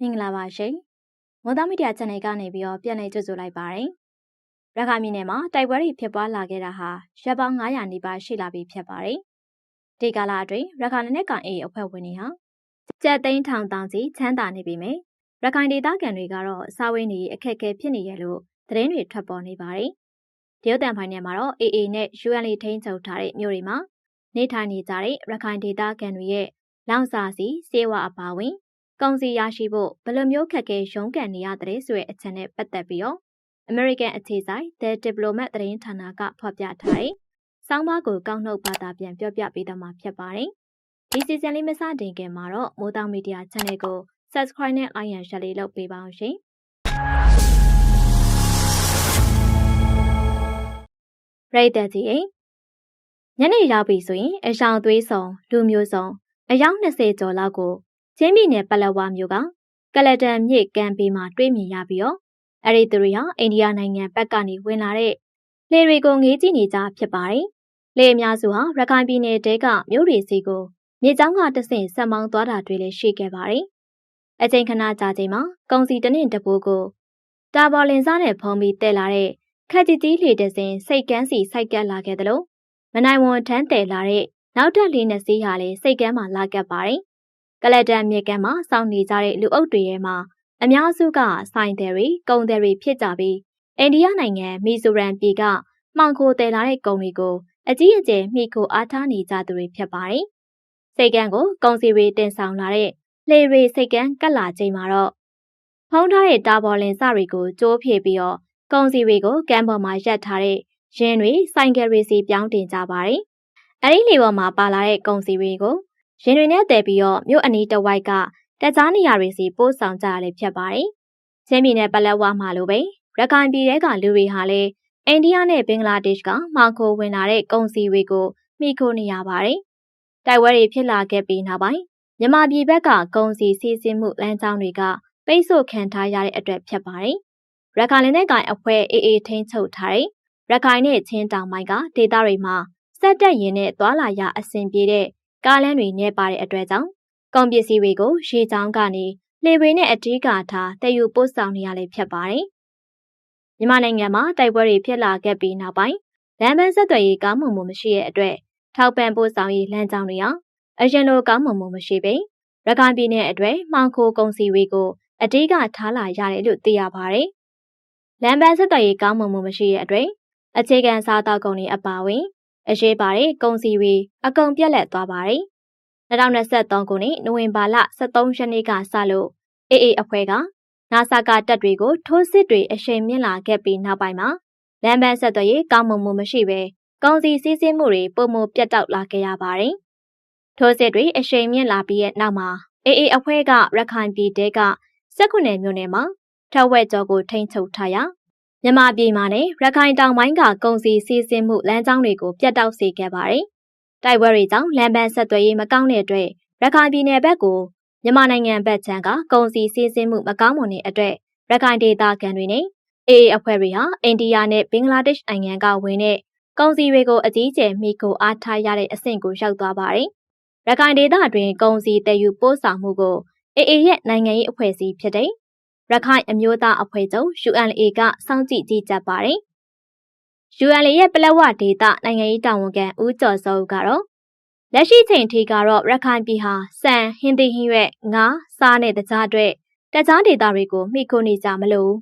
မင်္ဂလာပါရှင်။မော်သားမီဒီယာ channel ကနေပြီးတော့ပြန်လည်ကြိုဆိုလိုက်ပါတယ်။ရခိုင်ပြည်နယ်မှာတိုက်ပွဲတွေဖြစ်ပွားလာခဲ့တာဟာရပ်ပေါင်း900နီးပါးရှိလာပြီဖြစ်ပါတယ်။ဒီကာလအတွင်းရခိုင်နဲ့ကန်အေးအဖွဲ့ဝင်တွေဟာကြက်သိန်းထောင်တောင်စီချမ်းသာနေပြီမယ်။ရခိုင်ဒေသခံတွေကတော့စာဝေးနေအခက်အခဲဖြစ်နေရလို့သတင်းတွေထွက်ပေါ်နေပါတယ်။ဒီဥတန်ဖိုင်နယ်မှာတော့ AA နဲ့ UN ထိန်းချုပ်ထားတဲ့မြို့တွေမှာနေထိုင်နေကြတဲ့ရခိုင်ဒေသခံတွေရဲ့လောင်စာစီစေဝါအပါဝင် ကုန်စည်ရရှိဖို့ဘယ်လိုမျိုးခက်ခဲရုန်းကန်နေရတဲ့ဆိုတဲ့အချက်နဲ့ပတ်သက်ပြီးတော့ American အခြေစိုက် The Diplomat သတင်းဌာနကဖော်ပြထားတဲ့စောင်းပါးကိုကောက်နှုတ်ဘာသာပြန်ပြောပြပေးတော့မှာဖြစ်ပါတယ်။ဒီစီဇန်လေးမစတင်ခင်မှာတော့မိုးတောင်မီဒီယာ channel ကို subscribe နဲ့ like and share လေးလုပ်ပေးပါအောင်ရှင်။ရိတ်တဲ့ကြီးညနေရောက်ပြီဆိုရင်အဆောင်သွေးဆောင်လူမျိုးစုံအယောက်20ကျော်လောက်ကို ချင်းပြည်နယ်ပလက်ဝမြို့ကကလတန်မြစ်ကမ်းဘေးမှာတွေ့မြင်ရပြီးတော့အဲ့ဒီသူတွေဟာအိန္ဒိယနိုင်ငံဘက်ကနေဝင်လာတဲ့လေတွေကိုငေးကြည့်နေကြဖြစ်ပါတယ်။လေအများစုဟာရခိုင်ပြည်နယ်တဲကမြို့တွေစီကိုမြေကြောင်းကတဆင့်ဆက်မောင်းသွားတာတွေလည်းရှိခဲ့ပါတယ်။အချိန်ခဏကြာချိန်မှာကုံစီတနင့်တပိုးကိုတာဘော်လင်စားနဲ့ဖုံးပြီးတက်လာတဲ့ခက်ကြီးကြီးလေတစင်စိတ်ကန်းစီစိုက်ကပ်လာခဲ့တယ်လို့မနိုင်ဝန်ထမ်းတယ်လာတဲ့နောက်ထပ်လေးနှစ်စီးဟာလည်းစိတ်ကန်းမှာလာကပ်ပါတယ်။ ကလတန်မြေကမ်းမှာစောင့်နေကြတဲ့လူအုပ်တွေရဲ့မှာအများစုကဆိုင်တယ်တွေကုန်တယ်တွေဖြစ်ကြပြီးအိန္ဒိယနိုင်ငံမီဇိုရမ်ပြည်ကမှောင်ခိုတယ်လာတဲ့ကုန်တွေကိုအကြီးအကျယ်မိခိုအားထားနေကြသူတွေဖြစ်ပါတယ်။စိတ်ကန်းကိုကုန်စီတွေတင်ဆောင်လာတဲ့လေရီစိတ်ကန်းကတ်လာချိန်မှာတော့ဖုံးထားတဲ့တာဘော်လင်စတွေကိုကျိုးဖြည့်ပြီးတော့ကုန်စီတွေကိုကမ်းပေါ်မှာရပ်ထားတဲ့ရင်းတွေဆိုင်ကယ်တွေစီပြောင်းတင်ကြပါတယ်။အဲဒီလေပေါ်မှာပါလာတဲ့ကုန်စီတွေကို ရင်တွေနဲ့တည်ပြီးတော့မြို့အနီးတစ်ဝိုက်ကတက်ကြားနေရာတွေစီပို့ဆောင်ကြရလေဖြစ်ပါတယ်။ချင်းပြည်နယ်ပလက်ဝမှာလိုပဲရခိုင်ပြည်ထဲကလူတွေဟာလည်းအိန္ဒိယနဲ့ဘင်္ဂလားဒေ့ရှ်ကမှောင်ခိုဝင်လာတဲ့ကုန်စည်တွေကိုမိခိုနေရပါတယ်။တိုက်ပွဲတွေဖြစ်လာခဲ့ပြီးနောက်ပိုင်းမြန်မာပြည်ဘက်ကကုန်စည်စီးဆင်းမှုလမ်းကြောင်းတွေကပိတ်ဆို့ခံထားရတဲ့အတွက်ဖြစ်ပါတယ်။ရခိုင်လက်နက်ကိုင်အဖွဲ့အေးအေးထိန်းချုပ်ထားတဲ့ရခိုင်နဲ့ချင်းတောင်ပိုင်းကဒေသတွေမှာစက်တက်ရင်နဲ့သွာလာရအဆင်ပြေတဲ့ ကားလမ်းတွေနဲ့ပါတဲ့အတွက်ကြောင့်ကုန်ပစ္စည်းတွေကိုရေချောင်းကနေလေဝေနဲ့အထီးကထားတည်ယူပို့ဆောင်နေရလေဖြစ်ပါတယ်။မြန်မာနိုင်ငံမှာတိုက်ပွဲတွေဖြစ်လာခဲ့ပြီးနောက်ပိုင်းလမ်းပန်းဆက်သွယ်ရေးကောင်းမွန်မှုမရှိတဲ့အတွက်ထောက်ပံ့ပို့ဆောင်ရေးလမ်းကြောင်းတွေဟာအရင်လိုကောင်းမွန်မှုမရှိပေရခိုင်ပြည်နယ်အတွက်မှောင်ခိုကုန်စည်တွေကိုအတိကထားလာရတယ်လို့သိရပါတယ်။လမ်းပန်းဆက်သွယ်ရေးကောင်းမွန်မှုမရှိတဲ့အတွက်အခြေခံစားသောက်ကုန်တွေအပါအဝင် အရေးပါတဲ့ကုန်စည်တွေအကုန်ပြက်လက်သွားပါတယ်။2023ခုနှစ်နိုဝင်ဘာလ23ရက်နေ့ကစလို့အေအေအဖွဲ့ကနာဆာကတပ်တွေကိုထိုးစစ်တွေအရှိန်မြင့်လာခဲ့ပြီးနောက်ပိုင်းမှာလမ်းပန်းဆက်သွယ်ရေးကောင်းမွန်မှုမရှိဘဲကုန်စည်စည်းစိမ်မှုတွေပုံမပြတ်တောက်လာခဲ့ရပါတယ်။ထိုးစစ်တွေအရှိန်မြင့်လာပြီးတဲ့နောက်မှာအေအေအဖွဲ့ကရခိုင်ပြည်တဲက19မြို့နယ်မှာထဝက်ကျော်ကိုထိန်းချုပ်ထားရာ မြန်မာပြည်မှာနဲ့ရခိုင်တောင်ပိုင်းကကုန်စည်စီးဆင်းမှုလမ်းကြောင်းတွေကိုပြတ်တောက်စေခဲ့ပါတယ်။တိုက်ပွဲတွေကြောင့်လမ်းပန်းဆက်သွယ်ရေးမကောင်းတဲ့အတွက်ရခိုင်ပြည်နယ်ဘက်ကိုမြန်မာနိုင်ငံဘက်ခြမ်းကကုန်စည်စီးဆင်းမှုမကောင်းမွန်တဲ့အတွက်ရခိုင်ဒေသခံတွေနဲ့အေအေအဖွဲ့တွေဟာအိန္ဒိယနဲ့ဘင်္ဂလားဒေ့ရှ်နိုင်ငံကဝင်တဲ့ကုန်စည်တွေကိုအကြီးအကျယ်မိခိုအားထားရတဲ့အဆင့်ကိုရောက်သွားပါတယ်။ရခိုင်ဒေသအတွင်းကုန်စည်တည်ယူပို့ဆောင်မှုကိုအေအေရဲ့နိုင်ငံရေးအဖွဲ့အစည်းဖြစ်တဲ့ ရခိုင်အမျိုးသားအဖွဲ့ချုပ် UNA ကစောင့်ကြည့်ကြီးကြပ်ပါတယ်။ UNA ရဲ့ပလက်ဝဒေသနိုင်ငံရေးတာဝန်ခံဦးကျော်စောကတော့လက်ရှိချိန်ထိကတော့ရခိုင်ပြည်ဟာစံဟင်းသီးဟင်းရွက်ငါးစားနဲ့တကြားအတွက်တကြားဒေသတွေကိုမိခိုနေကြမလို့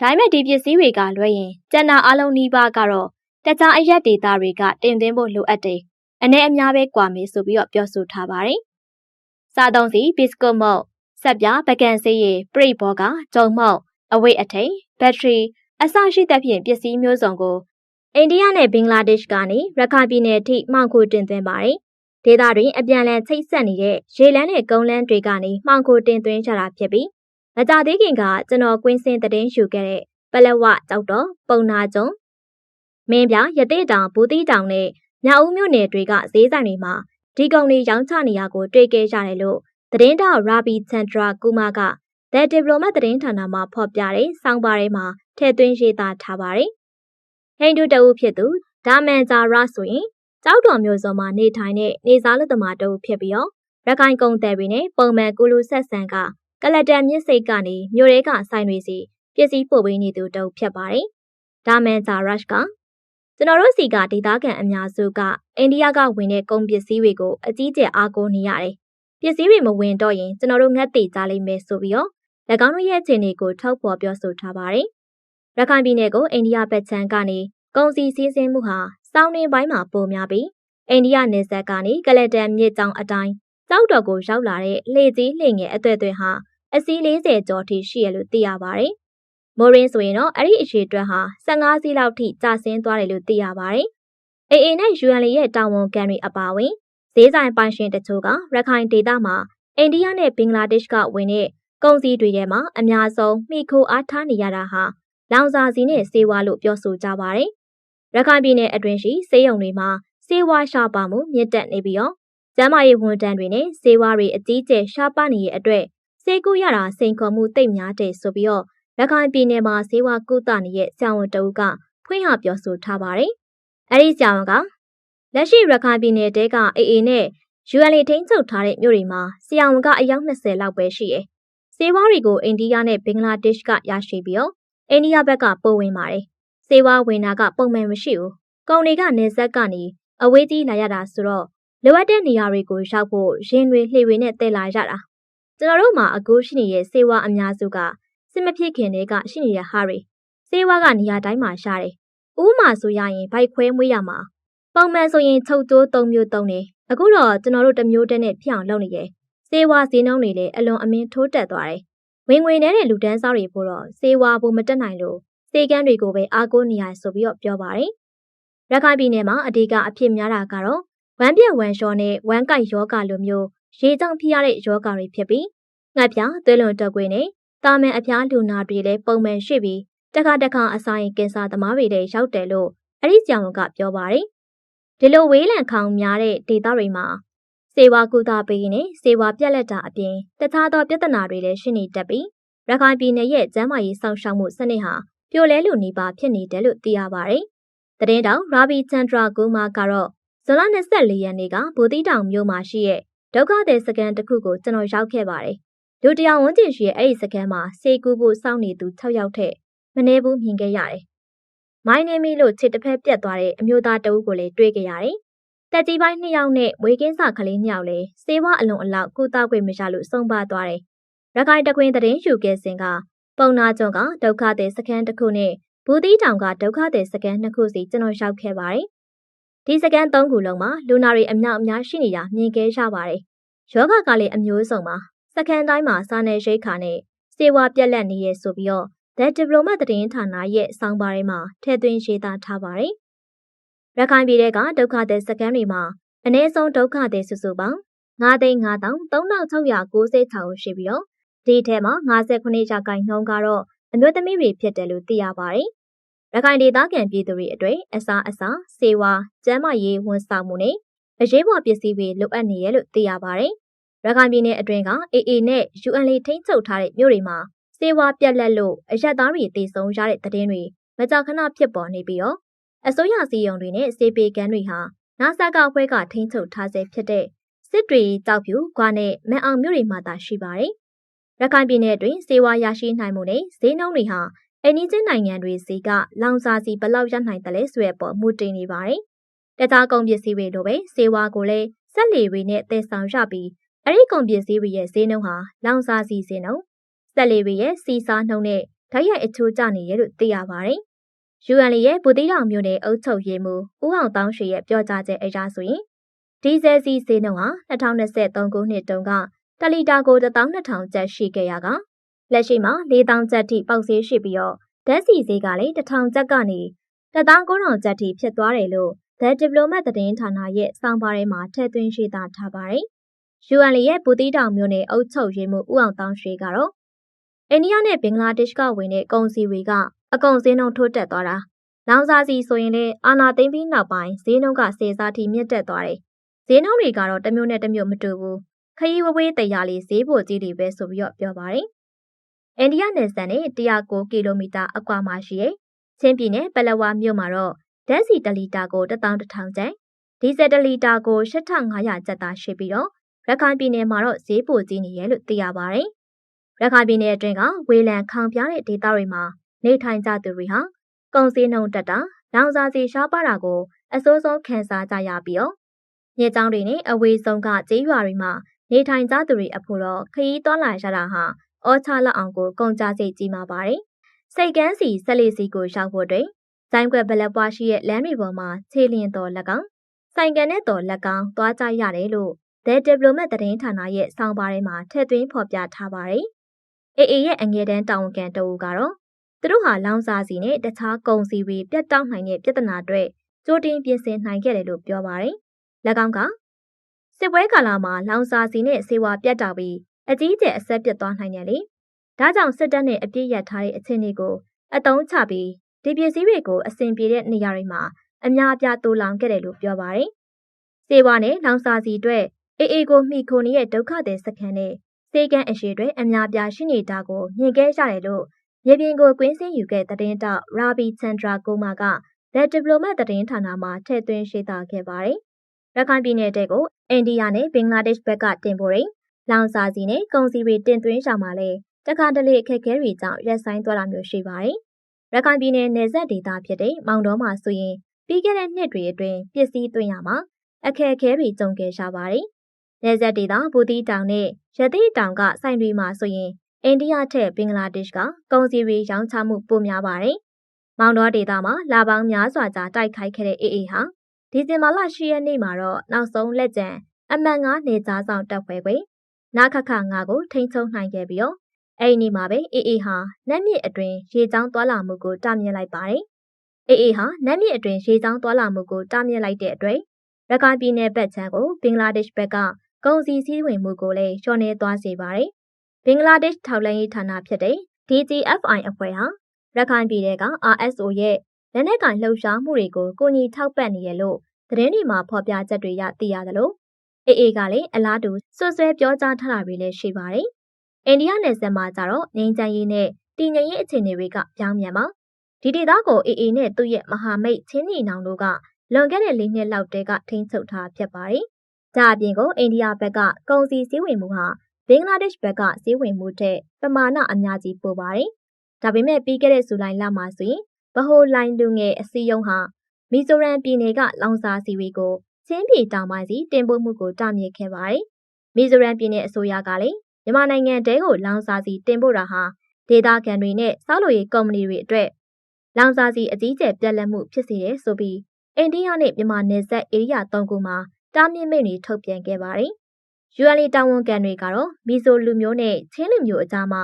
ဒါပေမဲ့ဒီပစ္စည်းတွေကလွှဲရင်ကျန်တာအလုံးနီးပါးကတော့တကြားအရက်ဒေသတွေကတင်သွင်းဖို့လိုအပ်တယ်။အနေအများပဲကွာမယ်ဆိုပြီးတော့ပြောဆိုထားပါတယ်။စားသုံးစီဘစ်ကွတ်မုတ် ဆက်ပြပကံစေးရည်ပရိဘောကဂျုံမောက်အဝိတ်အထိန်ဘက်ထရီအစရှိသဖြင့်ပစ္စည်းမျိုးစုံကိုအိန္ဒိယနဲ့ဘင်္ဂလားဒေ့ရှ်ကနေရခိုင်ပြည်နယ်ထိမှောင်ခိုတင်သွင်းပါတယ်။ဒေသတွင်အပြန်လည်ချိတ်ဆက်နေတဲ့ရေလန်းနဲ့ကုန်းလန်းတွေကနေမှောင်ခိုတင်သွင်းကြတာဖြစ်ပြီးမကြသေးခင်ကကျွန်တော်ကွင်းစင်းသတင်းယူခဲ့တဲ့ပလက်ဝကြောက်တော်ပုံနာကျုံမင်းပြရသေးတောင်ဘူးတိတောင်နဲ့မြောက်ဦးမြို့နယ်တွေကဈေးဆိုင်တွေမှာဒီကုံတွေရောင်းချနေရကိုတွေ့ခဲ့ရတယ်လို့ သတင်းတောက်ရာဘီချန်ဒရာကူမာက The Diplomat သတင်းဌာနမှာဖော်ပြတဲ့စောင်းပါထဲမှာထည့်သွင်းရေးသားထားပါတယ်။ဟိန္ဒူတအုပ်ဖြစ်သူဒါမန်ဂျာရာဆိုရင်ကြောက်တော်မျိုးစုံမှာနေထိုင်တဲ့နေစားလူသမားတအုပ်ဖြစ်ပြီးတော့ရခိုင်ကုံတယ်တွေနဲ့ပုံမှန်ကုလူဆက်ဆန်ကကလတန်မြစ်စိတ်ကနေမြို့ရဲကဆိုင်တွေစီပစ္စည်းပို့ပေးနေသူတုပ်ဖြစ်ပါတယ်။ဒါမန်ဂျာရတ်ကကျွန်တော်တို့စီကဒေသခံအများစုကအိန္ဒိယကဝင်တဲ့ကုန်ပစ္စည်းတွေကိုအကြီးကျယ်အားကိုးနေရတယ်။ ပစ္စည်းတွေမဝင်တော့ရင်ကျွန်တော်တို့ငတ်တေကြလိမ့်မယ်ဆိုပြီးတော့၎င်းတို့ရဲ့အခြေအနေကိုထောက်ဖော်ပြောဆိုထားပါတယ်။ရခိုင်ပြည်နယ်ကိုအိန္ဒိယဘက်ခြမ်းကနေကုန်စည်စည်းစိမ်မှုဟာစောင်းနေပိုင်းမှာပိုများပြီးအိန္ဒိယနယ်စပ်ကနေကလတန်မြစ်ကြောင်အတိုင်းကြောက်တော်ကိုရောက်လာတဲ့လှေကြီးလှေငယ်အသွဲ့သွဲဟာအစီး40ကျော်ထိရှိရလို့သိရပါတယ်။မိုရင်းဆိုရင်တော့အဲ့ဒီအရှိအတွက်ဟာ15စီးလောက်ထိကျဆင်းသွားတယ်လို့သိရပါတယ်။အေအေနဲ့ UN ရဲ့တာဝန်ခံတွေအပါအဝင် ဈေးဆိုင်ပိုင်ရှင်တချို့ကရခိုင်ဒေသမှာအိန္ဒိယနဲ့ဘင်္ဂလားဒေ့ရှ်ကဝင်တဲ့ကုန်စည်တွေထဲမှာအများဆုံးမိခိုအားထားနေရတာဟာလောင်စာစီနဲ့စေဝါလို့ပြောဆိုကြပါတယ်။ရခိုင်ပြည်နယ်အတွင်းရှိစေယုံတွေမှာစေဝါရှာပါမှုမြင့်တက်နေပြီးတော့ကျန်းမာရေးဝန်ထမ်းတွေနဲ့စေဝါတွေအကြီးကျယ်ရှားပါနေတဲ့အတွက်စေကူရတာစိန်ခေါ်မှုတိတ်များတယ်ဆိုပြီးတော့ရခိုင်ပြည်နယ်မှာစေဝါကုသနေတဲ့ဆရာဝန်တဦးကဖွင့်ဟပြောဆိုထားပါတယ်။အဲဒီဆရာဝန်က လက်ရှိရခိုင်ပြည်နယ်တဲကအေအေနဲ့ UNL ထိန်းချုပ်ထားတဲ့မြို့တွေမှာဆရာဝန်ကအယောက်20လောက်ပဲရှိတယ်။စေဝါတွေကိုအိန္ဒိယနဲ့ဘင်္ဂလားဒေ့ရှ်ကရရှိပြီးတော့အိန္ဒိယဘက်ကပို့ဝင်ပါတယ်။စေဝါဝင်တာကပုံမှန်မရှိဘူး။ကုန်တွေကနေဆက်ကနေအဝေးကြီးလာရတာဆိုတော့လိုအပ်တဲ့နေရာတွေကိုရောက်ဖို့ရင်တွေလှေတွေနဲ့တည်လာရတာကျွန်တော်တို့မှာအခုရှိနေတဲ့စေဝါအများစုကစစ်မဖြစ်ခင်တည်းကရှိနေတဲ့ဟာတွေစေဝါကနေရာတိုင်းမှာရှားတယ်ဥပမာဆိုရရင်ဘိုက်ခွဲမွေးရမှာ ပုံမှန်ဆိုရင်ချုပ်တိုး၃မျိုးသုံးတယ်အခုတော့ကျွန်တော်တို့တစ်မျိုးတည်းနဲ့ဖြစ်အောင်လုပ်နေတယ်စေဝါဈေးနှုန်းတွေလည်းအလွန်အမင်းထိုးတက်သွားတယ်ဝင်ငွေနဲ့တဲ့လူတန်းစားတွေဖို့တော့စေဝါဖို့မတက်နိုင်လို့စေကန်းတွေကိုပဲအားကိုးနေရဆိုပြီးတော့ပြောပါတယ်ရခိုင်ပြည်နယ်မှာအဓိကအဖြစ်များတာကတော့ဝမ်းပြက်ဝမ်းလျှောနဲ့ဝမ်းကိုက်ယောဂလိုမျိုးရေကြောင့်ဖြစ်ရတဲ့ယောဂတွေဖြစ်ပြီးငှက်ပြားသွေးလွန်တက်ခွေနဲ့တာမန်အဖျားလူနာတွေလည်းပုံမှန်ရှိပြီးတခါတခါအစာရင်ကင်ဆာသမားတွေလည်းရောက်တယ်လို့အဲ့ဒီကြောင်ကပြောပါတယ် ဒီလိုဝေးလံခေါင်များတဲ့ဒေသတွေမှာစေဝါကုသပေးရင်စေဝါပြက်လက်တာအပြင်တခြားသောပြဿနာတွေလည်းရှိနေတတ်ပြီးရခိုင်ပြည်နယ်ရဲ့ကျန်းမာရေးစောင့်ရှောက်မှုစနစ်ဟာပြိုလဲလူနေပါဖြစ်နေတယ်လို့သိရပါတယ်။သတင်းတောင်ရာဘီချန်ဒရာကူမာကတော့ဇွန်လ24ရက်နေ့ကဘူတိတောင်မြို့မှာရှိတဲ့ဒုက္ခသည်စခန်းတစ်ခုကိုကျွန်တော်ရောက်ခဲ့ပါတယ်။လူတယောက်ဝန်းကျင်ရှိတဲ့အဲ့ဒီစခန်းမှာစေကူဖို့စောင့်နေသူ6ယောက်ထက်မနည်းဘူးမြင်ခဲ့ရတယ်။ မိုင်းနေမီလို့ခြေတစ်ဖက်ပြတ်သွားတဲ့အမျိုးသားတအုပ်ကိုလည်းတွေ့ခဲ့ရတယ်။တက်ကြီးပိုင်း2ယောက်နဲ့မွေးကင်းစာကလေး2ယောက်လည်းစေဝအလွန်အလောက်ကုသခွင့်မရလို့ဆုံးပါသွားတယ်။ရခိုင်တကွင်းသတင်းယူခဲ့စဉ်ကပုံနာကျွန်းကဒုက္ခသည်စခန်းတစ်ခုနဲ့ဘူတိတောင်ကဒုက္ခသည်စခန်းနှစ်ခုစီကျွန်တော်ရောက်ခဲ့ပါတယ်ဒီစကန်၃ခုလုံးမှာလူနာတွေအများအများရှိနေတာမြင်ခဲ့ရပါတယ်။ယောဂကလည်းအမျိုးစုံပါ။စကန်တိုင်းမှာစာနယ်ရိတ်ခါနဲ့စေဝါပြက်လက်နေရဲဆိုပြီးတော့ The Diplomat သတင်းဌာနရဲ့စောင်းပါးထဲမှာထည့်သွင်းရေးသားထားပါတယ်။ရခိုင်ပြည်နယ်ကဒုက္ခသည်စကန်တွေမှာအ ਨੇ ဆုံးဒုက္ခသည်စုစုပေါင်း9,53,696ရှိပြီးတော့ဒီထဲမှာ59ရာခိုင်နှုန်းကတော့အမျိုးသမီးတွေဖြစ်တယ်လို့သိရပါတယ်ရခိုင်ဒေသခံပြည်သူတွေအတွက်အစားအစာစေဝါကျန်းမာရေးဝန်ဆောင်မှုနဲ့အရေးပေါ်ပစ္စည်းတွေလိုအပ်နေရလို့သိရပါတယ်။ရခိုင်ပြည်နယ်အတွင်းက AA နဲ့ UN လေးထိန်းချုပ်ထားတဲ့မြို့တွေမှာ စေဝါပြက်လက်လို့အရက်သားတွေတည်ဆုံရတဲ့သတင်းတွေမကြာခဏဖြစ်ပေါ်နေပြီးတော့အစိုးရစီယုံတွေနဲ့စေပေကန်းတွေဟာနာဆာကဖွဲကထိန်းချုပ်ထားဆဲဖြစ်တဲ့စစ်တွေတောက်ပြူခွာနဲ့မန်အောင်မြို့တွေမှာသာရှိပါတယ်။ရခိုင်ပြည်နယ်အတွင်းစေဝါရရှိနိုင်မှုနဲ့ဈေးနှုန်းတွေဟာအိန္ဒိချင်းနိုင်ငံတွေစီကလောင်စာစီဘလောက်ရနိုင်တယ်လဲဆိုတဲ့ပေါ်မူတည်နေပါတယ်။တခြားကုန်ပစ္စည်းတွေလိုပဲစေဝါကိုလည်းစက်လီတွေနဲ့တည်ဆောင်ရပြီးအဲ့ဒီကုန်ပစ္စည်းတွေရဲ့ဈေးနှုန်းဟာလောင်စာစီဈေးနှုန်း စက်လီတွေရဲ့စီစားနှုန်းနဲ့ဓာတ်ရိုက်အချိုးကျနေရလို့သိရပါတယ်။ UN ရဲ့ဘူတိတောင်မြို့နယ်အုပ်ချုပ်ရေးမှူးဦးအောင်တောင်းရွှေရဲ့ပြောကြားချက်အရဆိုရင်ဒီဇယ်စီဈေးနှုန်းဟာ2023ခုနှစ်တုန်းကတလီတာကို12000ကျပ်ရှိခဲ့ရကလက်ရှိမှာ4000ကျပ်ထိပေါက်ဈေးရှိပြီးတော့ဓာတ်စီဈေးကလည်း1000ကျပ်ကနေ19000ကျပ်ထိဖြစ်သွားတယ်လို့ The Diplomat သတင်းဌာနရဲ့စောင်းပါးထဲမှာထည့်သွင်းရေးသားထားပါတယ်။ UN ရဲ့ဘူတိတောင်မြို့နယ်အုပ်ချုပ်ရေးမှူးဦးအောင်တောင်းရွှေကတော့ အိန္ဒိယနဲ့ဘင်္ဂလားဒေ့ရှ်ကဝင်တဲ့ကုန်စည်တွေကအကုန်ဈေးနှုန်းထိုးတက်သွားတာ။လောင်စာစီဆိုရင်လည်းအာနာသိမ့်ပြီးနောက်ပိုင်းဈေးနှုန်းကစေစားထိမြင့်တက်သွားတယ်။ဈေးနှုန်းတွေကတော့တစ်မျိုးနဲ့တစ်မျိုးမတူဘူး။ခရီးဝဝေးတရားလေးဈေးပိုကြီးတွေပဲဆိုပြီးတော့ပြောပါတယ်အိန္ဒိယနယ်စပ်နဲ့109ကီလိုမီတာအကွာမှာရှိတဲ့ချင်းပြည်နယ်ပလက်ဝမြို့မှာတော့ဓာတ်ဆီ1လီတာကို1100ကျပ်ဒီဇယ်1လီတာကို8500ကျပ်သာရှိပြီးတော့ရခိုင်ပြည်နယ်မှာတော့ဈေးပိုကြီးနေရလို့သိရပါတယ် ရခိုင်ပြည်နယ်အတွင်းကဝေလံခေါင်ပြတဲ့ဒေသတွေမှာနေထိုင်ကြသူတွေဟာကုန်စည်နှုန်းတက်တာလောင်စာဆီရှားပါတာကိုအစိုးဆုံးခံစားကြရပြီးတော့မြေကြောင်းတွေနဲ့အဝေးဆုံးကကျေးရွာတွေမှာနေထိုင်ကြသူတွေအဖို့တော့ခရီးသွားလာရတာဟာအောချလောက်အောင်ကိုကုန်ကြစိတ်ကြီးမှာပါတယ်။စိတ်ကန်းစီဆက်လက်စီကိုရောက်ဖို့အတွက်ဇိုင်းကွက်ဘလက်ပွားရှိတဲ့လမ်းတွေပေါ်မှာခြေလျင်တော်လက်ကောင်ဆိုင်ကန်နဲ့တော်လက်ကောင်သွားကြရတယ်လို့ The Diplomat သတင်းဌာနရဲ့စောင်းပါးထဲမှာထည့်သွင်းဖော်ပြထားပါတယ်။ AA ရဲ့အငယ်တန်းတာဝန်ခံတအူကတော့သူတို့ဟာလောင်စာစီနဲ့တခြားကုန်စည်တွေပြတ်တောက်နိုင်တဲ့ပြဿနာတွေကြိုတင်ပြင်ဆင်နိုင်ခဲ့တယ်လို့ပြောပါတယ်။၎င်းကစစ်ပွဲကာလမှာလောင်စာစီနဲ့ဆေးဝါးပြတ်တောက်ပြီးအကြီးအကျယ်အဆက်ပြတ်သွားနိုင်တယ်လေ။ဒါကြောင့်စစ်တပ်နဲ့အပြစ်ရထားတဲ့အခြေအနေကိုအတုံးချပြီးဒီပစ္စည်းတွေကိုအဆင်ပြေတဲ့နေရာတွေမှာအများအပြားတိုးလောင်ခဲ့တယ်လို့ပြောပါတယ်။စေဝါနဲ့လောင်စာစီအတွက်အေအေကိုမိခိုနေတဲ့ဒုက္ခသည်စခန်းနဲ့ စေကန်းအရှိတွေအများပြားရှိနေတာကိုမြင်ခဲ့ရတယ်လို့မြေပြင်ကိုကွင်းစင်းယူခဲ့တဲ့တင်းတောက်ရာဘီချန်ဒရာကိုမာက The Diplomat သတင်းဌာနမှာထည့်သွင်းရှင်းပြခဲ့ပါတယ်။ရခိုင်ပြည်နယ်တဲကိုအိန္ဒိယနဲ့ဘင်္ဂလားဒေ့ရှ်ဘက်ကတင်ပို့တဲ့လောင်စာစီနဲ့ကုန်စည်တွေတင်သွင်းရှာမှာလဲတခါတလေအခက်အခဲတွေကြောင့်ရပ်ဆိုင်းသွားတာမျိုးရှိပါတယ်။ရခိုင်ပြည်နယ်နယ်စပ်ဒေသဖြစ်တဲ့မောင်တော်မှာဆိုရင်ပြီးခဲ့တဲ့နှစ်တွေအတွင်းပစ္စည်းသွင်းရမှာအခက်အခဲတွေကြုံခဲ့ရှာပါတယ်။ နယ်စပ်ဒေသဘူတီတောင်နဲ့ရတိတောင်ကဆိုင်တွေမှာဆိုရင်အိန္ဒိယထက်ဘင်္ဂလားဒေ့ရှ်ကကုန်စည်တွေရောင်းချမှုပိုများပါတယ်။မောင်တော်ဒေသမှာလာပေါင်းများစွာကြာတိုက်ခိုက်ခဲ့တဲ့အေအေဟာဒီဇင်ဘာလ10ရက်နေ့မှာတော့နောက်ဆုံးလက်ကျန်အမှန်ငါးနေသားဆောင်တပ်ဖွဲ့ခွေနာခခငါကိုထိန်းချုပ်နိုင်ခဲ့ပြီးတော့အဲ့ဒီနေ့မှာပဲအေအေဟာနတ်မြစ်အတွင်ရေချောင်းသွားလာမှုကိုတားမြစ်လိုက်ပါတယ်။အေအေဟာနတ်မြစ်အတွင်ရေချောင်းသွားလာမှုကိုတားမြစ်လိုက်တဲ့အတွက်ရခိုင်ပြည်နယ်ဘက်ခြမ်းကိုဘင်္ဂလားဒေ့ရှ်ဘက်က ကုန်စည်စည်းဝေမှုကိုလည်းလျှော့နေသွားစေပါတယ်။ဘင်္ဂလားဒေ့ရှ်ထောက်လှမ်းရေးဌာနဖြစ်တဲ့ DGFI အဖွဲ့ဟာရခိုင်ပြည်နယ်က RSO ရဲ့လက်နက်ကင်လှုပ်ရှားမှုတွေကိုကိုညီထောက်ပံ့နေရလို့သတင်းတွေမှာဖော်ပြချက်တွေရသိရတယ်လို့အေအေကလည်းအလားတူဆွဆွဲပြောကြားထားတာတွေလည်းရှိပါတယ်။အိန္ဒိယနယ်စပ်မှာကျတော့ငင်းချမ်းရေးနဲ့တည်ငြိမ်ရေးအခြေအနေတွေကပြောင်းပြန်ပါဒီဒေသကိုအေအေနဲ့သူ့ရဲ့မဟာမိတ်ချင်းညီနောင်တို့ကလွန်ခဲ့တဲ့လေးနှစ်လောက်တည်းကထိန်းချုပ်ထားဖြစ်ပါတယ်။ ဒါအပြင်ကိုအိန္ဒိယဘက်ကကုန်စည်စည်းဝေမှုဟာဘင်္ဂလားဒေ့ရှ်ဘက်ကစည်းဝေမှုထက်ပမာဏအများကြီးပိုပါတယ်။ဒါပေမဲ့ပြီးခဲ့တဲ့ဇူလိုင်လမှာဆိုရင်ဗဟိုလိုင်းလူငယ်အစည်းအရုံးဟာမီဇိုရမ်ပြည်နယ်ကလောင်စာစီတွေကိုချင်းပြည်တောင်ပိုင်းစီတင်ပို့မှုကိုတာမြစ်ခဲ့ပါတယ်။မီဇိုရမ်ပြည်နယ်အစိုးရကလည်းမြန်မာနိုင်ငံတဲကိုလောင်စာစီတင်ပို့တာဟာဒေသခံတွေနဲ့စောက်လို့ရေးကုမ္ပဏီတွေအတွက်လောင်စာစီအကြီးကျယ်ပြက်လက်မှုဖြစ်စေတယ်ဆိုပြီးအိန္ဒိယနဲ့မြန်မာနယ်စပ်ဧရိယာ၃ခုမှာ တားမြစ်မိတ်တွေထုတ်ပြန်ခဲ့ပါတယ်။ UNL တာဝန်ခံတွေကတော့မီဇိုလူမျိုးနဲ့ချင်းလူမျိုးအကြားမှာ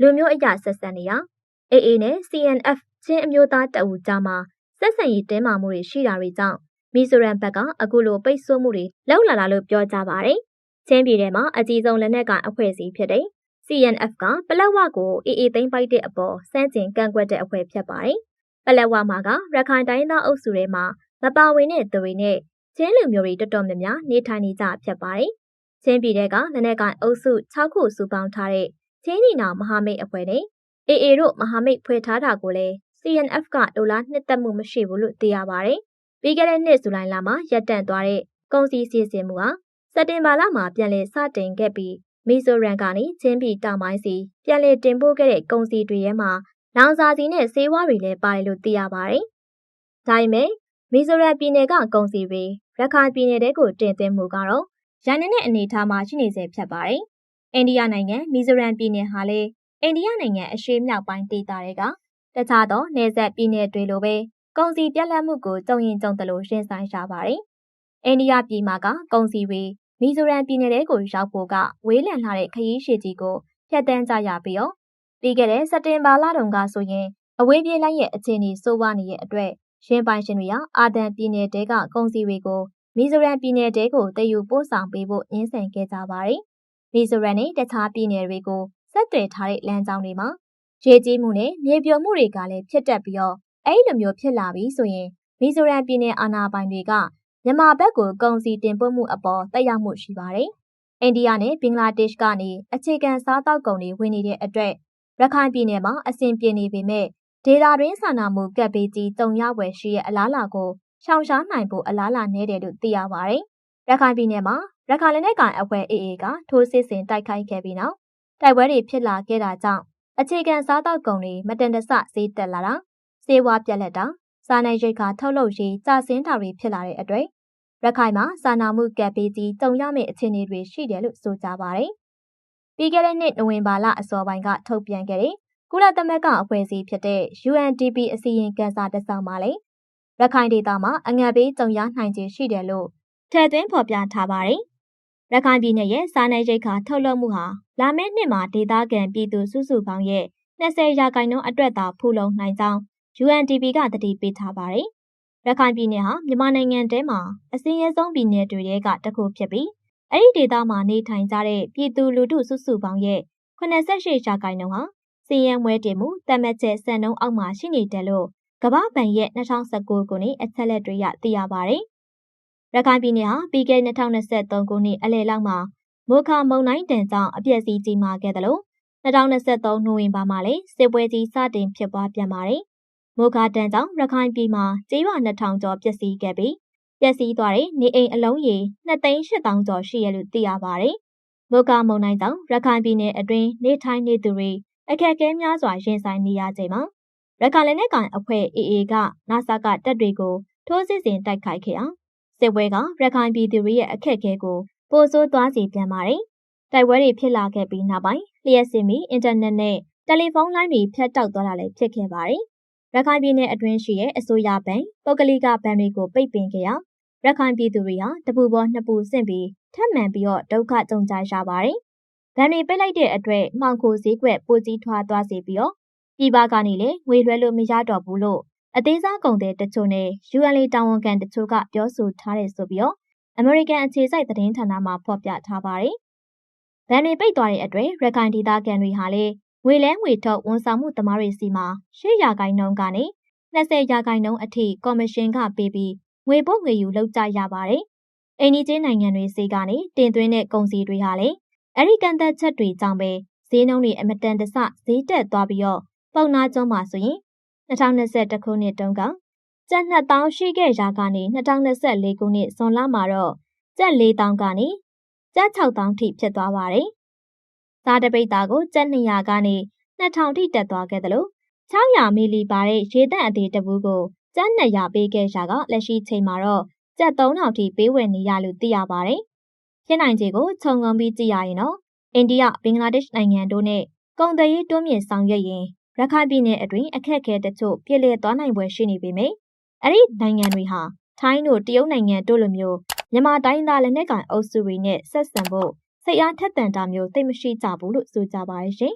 လူမျိုးအရာဆက်ဆံနေရ AA နဲ့ CNF ချင်းအမျိုးသားတအူကြားမှာဆက်ဆံရေးတင်းမာမှုတွေရှိတာတွေကြောင့် မီဇိုရမ်ဘက်က အခုလို ပိတ်ဆို့မှုတွေလောက်လာတာလို့ ပြောကြပါတယ်။ချင်းပြည်နယ်မှာ အကြီးဆုံးလက်နက်ကအဖွဲ့အစည်းဖြစ်တဲ့ CNF က ပလက်ဝကို AA သိမ်းပိုက်တဲ့အပေါ်စန့်ကျင်ကန့်ကွက်တဲ့အဖွဲ့ဖြစ်ပါတယ်။ပလက်ဝမှာက ရခိုင်တိုင်းသားအုပ်စုတွေမှာ မပါဝင်တဲ့သူတွေနဲ့ ချင်းလူမျိုးတွေတော်တော်များများနေထိုင်နေကြဖြစ်ပါတယ်။ချင်းပြည်နယ်ကလက်နက်ကိုင်အုပ်စု6ခုစုပေါင်းထားတဲ့ချင်းညီနောင်မဟာမိတ်အဖွဲ့နဲ့ AA တို့မဟာမိတ်ဖွဲ့ထားတာကိုလည်း CNF ကဒေါ်လာနှစ်သက်မှုမရှိဘူးလို့သိရပါတယ်။ပြီးခဲ့တဲ့နှစ်ဇူလိုင်လမှာရပ်တန့်သွားတဲ့ကုန်စည်စီစဉ်မှုဟာစက်တင်ဘာလမှာပြန်လည်စတင်ခဲ့ပြီးမီဇိုရမ်ကနေချင်းပြည်တောင်ပိုင်းစီပြန်လည်တင်ပို့ခဲ့တဲ့ကုန်စည်တွေထဲမှာလောင်စာစီနဲ့ဆေးဝါးတွေလည်းပါတယ်လို့သိရပါတယ်။ဒါပေမဲ့မီဇိုရမ်ပြည်နယ်ကကုန်စည်တွေ ရခိုင်ပြည်နယ်တဲကိုတင်သွင်းမှုကတော့ရန်နေတဲ့အနေအထားမှာရှိနေစေဖြစ်ပါတယ်။အိန္ဒိယနိုင်ငံမီဇိုရမ်ပြည်နယ်ဟာလည်းအိန္ဒိယနိုင်ငံအရှေ့မြောက်ပိုင်းဒေသတွေကတခြားသောနယ်စပ်ပြည်နယ်တွေလိုပဲကုန်စည်ပြက်လက်မှုကိုကြုံရင်ကြုံသလိုရှင်းဆိုင်ရှာပါတယ်။အိန္ဒိယပြည်မှာကကုန်စည်တွေမီဇိုရမ်ပြည်နယ်တဲကိုရောက်ဖို့ကဝေးလံလာတဲ့ခရီးရှည်ကြီးကိုဖြတ်တန်းကြရပြီးတော့ပြီးခဲ့တဲ့စက်တင်ဘာလတုန်းကဆိုရင်အဝေးပြေးလိုက်ရဲ့အခြေအနေဆိုးဝါးနေတဲ့အတွက် ရှင်းပိုင်ရှင်တွေကအာဒန်ပြည်နယ်တဲကကုန်စည်တွေကိုမီဇိုရမ်ပြည်နယ်တဲကိုတည်ယူပို့ဆောင်ပေးဖို့ညှင်းဆန်ခဲ့ကြပါတယ်။မီဇိုရမ်နဲ့တခြားပြည်နယ်တွေကိုဆက်သွယ်ထားတဲ့လမ်းကြောင်းတွေမှာရေကြီးမှုနဲ့မြေပြိုမှုတွေကလည်းဖြစ်တတ်ပြီးတော့အဲ့လိုမျိုးဖြစ်လာပြီဆိုရင်မီဇိုရမ်ပြည်နယ်အာဏာပိုင်တွေကမြန်မာဘက်ကိုကုန်စည်တင်ပို့မှုအပေါ်တက်ရောက်မှုရှိပါတယ်။အိန္ဒိယနဲ့ဘင်္ဂလားဒေ့ရှ်ကနေအခြေခံစားတောက်ကုန်တွေဝင်နေတဲ့အတွက်ရခိုင်ပြည်နယ်မှာအဆင်ပြေနေပေမဲ့ ဒေတာတွင်းစာနာမှုကပ်ဘေးကြီးတုံရဝယ်ရှိရဲ့အလားလာကိုရှောင်ရှားနိုင်ဖို့အလားလာနေတယ်လို့သိရပါတယ်။ရခိုင်ပြည်နယ်မှာရခိုင်လက်နက်ကိုင်အဖွဲ့ AA ကထိုးစစ်ဆင်တိုက်ခိုက်ခဲ့ပြီးနောက်တိုက်ပွဲတွေဖြစ်လာခဲ့တာကြောင့်အခြေခံစားသောက်ကုန်တွေမတင်တဆဈေးတက်လာတာစေဝါပြက်လက်တာစားနပ်ရိက္ခာထုတ်လုပ်ရေးကျဆင်းတာတွေဖြစ်လာတဲ့အတွက်ရခိုင်မှာစာနာမှုကပ်ဘေးကြီးကြုံရမယ့်အခြေအနေတွေရှိတယ်လို့ဆိုကြပါတယ်။ပြီးခဲ့တဲ့နှစ်နိုဝင်ဘာလအစောပိုင်းကထုတ်ပြန်ခဲ့တဲ့ ကုလသမဂ္ဂအဖွဲ့အစည်းဖြစ်တဲ့ UNDP အစည်းအဝေးကစားတစောင်းမှာလည်းရခိုင်ဒေသမှာအငတ်ဘေးကြုံရနိုင်ခြေရှိတယ်လို့ထည့်သွင်းဖော်ပြထားပါတယ်။ရခိုင်ပြည်နယ်ရဲ့စားနပ်ရိက္ခာထုတ်လုပ်မှုဟာလာမယ့်နှစ်မှာဒေသခံပြည်သူစုစုပေါင်းရဲ့20ရာခိုင်နှုန်းအတွက်သာဖူလုံနိုင်ကြောင်း UNDP ကတတိပေးထားပါတယ်။ရခိုင်ပြည်နယ်ဟာမြန်မာနိုင်ငံထဲမှာအစင်းရဲဆုံးပြည်နယ်တွေထဲကတစ်ခုဖြစ်ပြီးအဲ့ဒီဒေသမှာနေထိုင်ကြတဲ့ပြည်သူလူထုစုစုပေါင်းရဲ့88ရာခိုင်နှုန်းဟာ စီရင်မွဲတင်မှုတတ်မှတ်ချက်စံနှုန်းအောက်မှာရှိနေတယ်လို့ကမ္ဘာ့ဘဏ်ရဲ့2019ခုနှစ်အချက်လက်တွေရသိရပါတယ်။ရခိုင်ပြည်နယ်ဟာပြီးခဲ့2023ခုနှစ်အလယ်လောက်မှာမိုခါမုံနိုင်တန်ကြောင့်အပြည့်စီကြီးမာခဲ့တယ်လို့2023နိုဝင်ဘာမှာလည်းစစ်ပွဲကြီးစတင်ဖြစ်ပွားပြန်ပါတယ်။မိုခါတန်ကြောင့်ရခိုင်ပြည်မှာကျေးရွာ2000ကျော်ပျက်စီးခဲ့ပြီးပျက်စီးသွားတဲ့နေအိမ်အလုံးရေ2,8000ကျော်ရှိရလို့သိရပါတယ်။မိုခါမုံနိုင်ကြောင့်ရခိုင်ပြည်နယ်အတွင်းနေထိုင်နေသူတွေ အခက်အခဲများစွာရင်ဆိုင်နေရချိန်မှာရခိုင်လက်နက်ကိုင်အဖွဲ့ AA ကနာဆာကတပ်တွေကိုထိုးစစ်ဆင်တိုက်ခိုက်ခဲ့အောင်စစ်ပွဲကရခိုင်ပြည်သူတွေရဲ့အခက်အခဲကိုပိုဆိုးသွားစေပြန်ပါတယ်။တိုက်ပွဲတွေဖြစ်လာခဲ့ပြီးနောက်ပိုင်းလျှက်စစ်မီအင်တာနက်နဲ့တယ်လီဖုန်းလိုင်းတွေဖြတ်တောက်သွားတာလည်းဖြစ်ခဲ့ပါတယ်။ရခိုင်ပြည်နယ်အတွင်းရှိတဲ့အစိုးရဘဏ်ပုဂ္ဂလိကဘဏ်တွေကိုပိတ်ပင်ခဲ့ရာရခိုင်ပြည်သူတွေဟာတပူပေါ်နှစ်ပူဆင့်ပြီးထပ်မံပြီးတော့ဒုက္ခကြုံကြရပါတယ်။ ဗန်တွေပိတ်လိုက်တဲ့အတွက်မှောင်ခိုဈေးကွက်ပိုကြီးထွားသွားစေပြီးတော့ပြည်ပကနေလည်းငွေလွှဲလို့မရတော့ဘူးလို့အသေးစားကုန်တဲ့တချို့နဲ့ UN တာဝန်ခံတချို့ကပြောဆိုထားတယ်ဆိုပြီးတော့အမေရိကန်အခြေစိုက်သတင်းဌာနမှဖော်ပြထားပါတယ်။ဗန်တွေပိတ်သွားတဲ့အတွက်ရခိုင်ဒေသခံတွေဟာလည်းငွေလဲငွေထုတ်ဝန်ဆောင်မှုသမားတွေစီမှာ၈ရာခိုင်နှုန်းကနေ20ရာခိုင်နှုန်းအထိကော်မရှင်ကပေးပြီးငွေပို့ငွေယူလုပ်ကြရပါတယ်။အိန္ဒိချင်းနိုင်ငံတွေစီကနေတင်သွင်းတဲ့ကုန်စည်တွေဟာလည်း အဲ့ဒီကန်သက်ချက်တွေကြောင့်ပဲဈေးနှုန်းတွေအမတန်တဆဈေးတက်သွားပြီးတော့ပုံနာကျွန်းမှာဆိုရင်2021ခုနှစ်တုန်းကကျပ်2000ရှိခဲ့ရာကနေ2024ခုနှစ်ဇွန်လမှာတော့ကျပ်4000ကနေကျပ်6000ထိဖြစ်သွားပါတယ်။စားတပိတ်သားကိုကျပ်200ကနေ2000ထိတက်သွားခဲ့တယ်လို့600မီလီပါတဲ့ရေတန့်အသေးတပူးကိုကျပ်200ပေးခဲ့ရာကလက်ရှိချိန်မှာတော့ကျပ်3000ထိပေးဝယ်နေရလို့သိရပါတယ်။ ဖြစ်နိုင်ခြေကိုခြုံငုံပြီးကြည့်ရရင်တော့အိန္ဒိယဘင်္ဂလားဒေ့ရှ်နိုင်ငံတို့နဲ့ကုန်သွယ်ရေးတွန်းမြင့်ဆောင်ရွက်ရင်ရခိုင်ပြည်နယ်အတွင်းအခက်အခဲတချို့ပြည်လည်သွားနိုင်ပွဲရှိနေပေမယ့်အဲ့ဒီနိုင်ငံတွေဟာထိုင်းတို့တရုတ်နိုင်ငံတို့လိုမျိုးမြန်မာတိုင်းသားလက်နက်ကိုင်အုပ်စုတွေနဲ့ဆက်ဆံဖို့စိတ်အားထက်သန်တာမျိုးသိမရှိကြဘူးလို့ဆိုကြပါရဲ့ရှင်